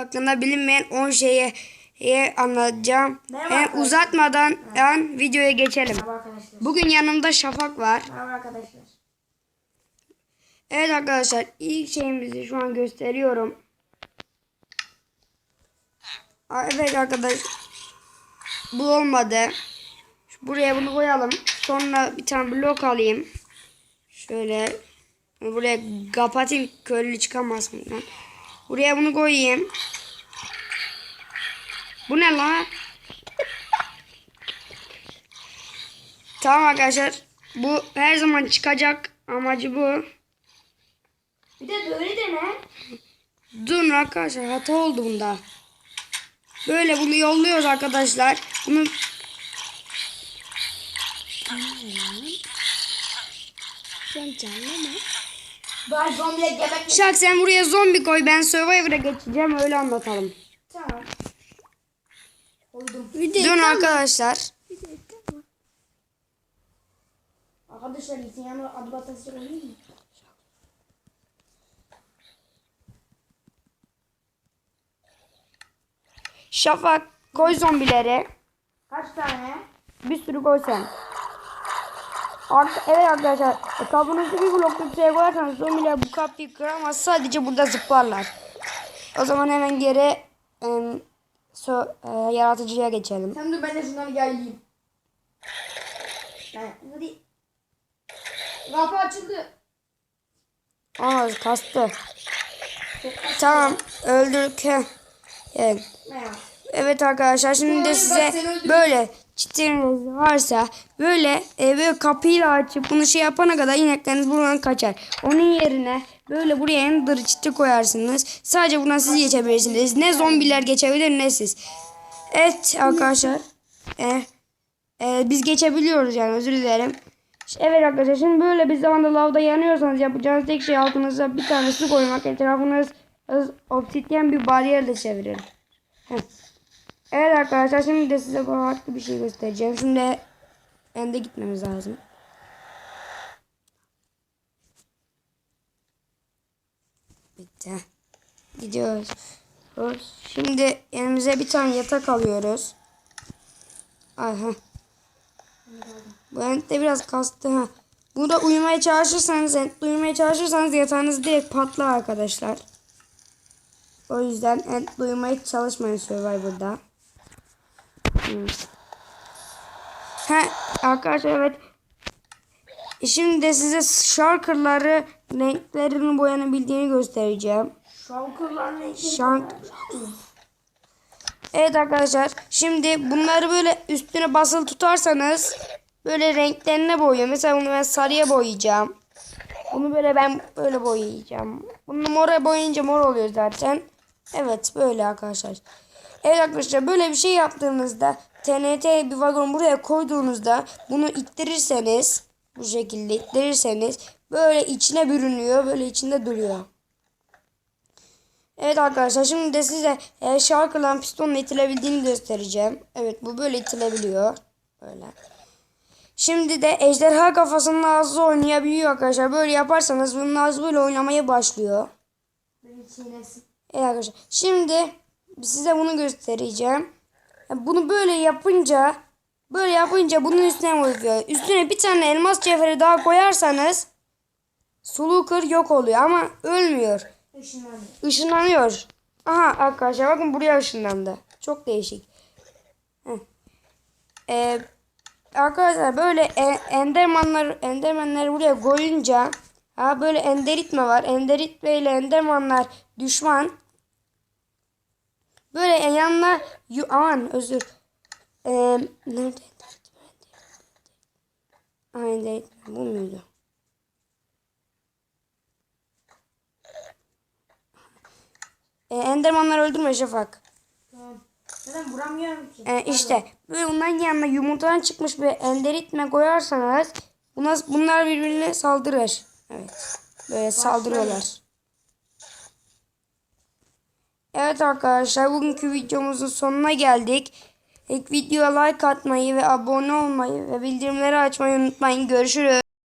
hakkında bilinmeyen 10 şeyi şeye anlatacağım. Merhaba Hem arkadaşlar. uzatmadan yan videoya geçelim. Merhaba arkadaşlar. Bugün yanımda Şafak var. Merhaba arkadaşlar. Evet arkadaşlar ilk şeyimizi şu an gösteriyorum. Evet arkadaş bu olmadı. Buraya bunu koyalım. Sonra bir tane blok alayım. Şöyle buraya kapatayım köylü çıkamaz bundan. Buraya bunu koyayım. Bu ne lan? Tamam arkadaşlar. Bu her zaman çıkacak amacı bu. Bir de böyle deme. Durun arkadaşlar hata oldu bunda. Böyle bunu yolluyoruz arkadaşlar. Bunu Sen canlı mı? Ben zombiyle gebek Şak sen buraya zombi koy ben Survivor'a geçeceğim öyle anlatalım. Tamam. Koydum. Durun arkadaşlar. Arkadaşlar gitsin yanına adı batası olayım mı? Şafak koy zombileri. Kaç tane? Bir sürü koy sen. Arka, evet arkadaşlar kabınızı bir blok yükseğe koyarsanız zombiler bu kapıyı kıramaz sadece burada zıplarlar. O zaman hemen geri em, so, e, yaratıcıya geçelim. Sen dur ben de şunları yaylayayım. Ben hadi. Kapı açıldı. Aa kastı. Tamam öldürdük. Evet. Evet arkadaşlar şimdi de size böyle çitleriniz varsa böyle e, böyle kapıyı da açıp bunu şey yapana kadar inekleriniz buradan kaçar. Onun yerine böyle buraya ender çiti koyarsınız. Sadece buradan siz geçebilirsiniz. Ne zombiler geçebilir ne siz. Evet arkadaşlar. E, e, biz geçebiliyoruz yani özür dilerim. Evet arkadaşlar şimdi böyle bir zamanda lavda yanıyorsanız yapacağınız tek şey altınıza bir tane su koymak. Etrafınız obsidyen bir bariyerle çevirin. Heh. Evet arkadaşlar şimdi de size farklı bir şey göstereceğim. Şimdi ende gitmemiz lazım. Bitti. Gidiyoruz. Şimdi elimize bir tane yatak alıyoruz. Aha. Bu ente biraz kastı ha. Burada uyumaya çalışırsanız, ent uyumaya çalışırsanız yatağınız direkt patlar arkadaşlar. O yüzden ent uyumaya çalışmayın Survivor'da. Hmm. Ha, arkadaşlar evet. Şimdi de size şarkıları renklerini boyanabildiğini göstereceğim. Şalkırlar ne? Şark... Evet arkadaşlar şimdi bunları böyle üstüne basılı tutarsanız böyle renklerine boyuyor. Mesela bunu ben sarıya boyayacağım. Bunu böyle ben böyle boyayacağım. Bunu mora boyayınca mor oluyor zaten. Evet böyle arkadaşlar. Evet arkadaşlar böyle bir şey yaptığınızda TNT bir vagon buraya koyduğunuzda bunu ittirirseniz bu şekilde ittirirseniz böyle içine bürünüyor. Böyle içinde duruyor. Evet arkadaşlar şimdi de size e, şarkılan pistonla itilebildiğini göstereceğim. Evet bu böyle itilebiliyor. Böyle. Şimdi de ejderha kafasının ağzı oynayabiliyor arkadaşlar. Böyle yaparsanız bunun ağzı böyle oynamaya başlıyor. Evet arkadaşlar. Şimdi size bunu göstereceğim. Bunu böyle yapınca böyle yapınca bunun üstüne koyuyor. Üstüne bir tane elmas cevheri daha koyarsanız Suluker yok oluyor ama ölmüyor. Işınlandı. Işınlanıyor. Aha arkadaşlar bakın buraya ışınlandı. Çok değişik. Heh. Ee, arkadaşlar böyle e- endermanlar endermanları buraya koyunca ha böyle enderitme var. Enderitme ile endermanlar düşman. Böyle yanına yu, aman özür. Ee, nerede? Aa, enderitme bu muydu? Ee, endermanları öldürme Şafak. Tamam. Neden vuramıyorum ki? Ee, işte böyle onların yanına yumurtadan çıkmış bir enderitme koyarsanız buna, bunlar birbirine saldırır. Evet. Böyle saldırıyorlar. Evet arkadaşlar bugünkü videomuzun sonuna geldik. İlk videoya like atmayı ve abone olmayı ve bildirimleri açmayı unutmayın. Görüşürüz.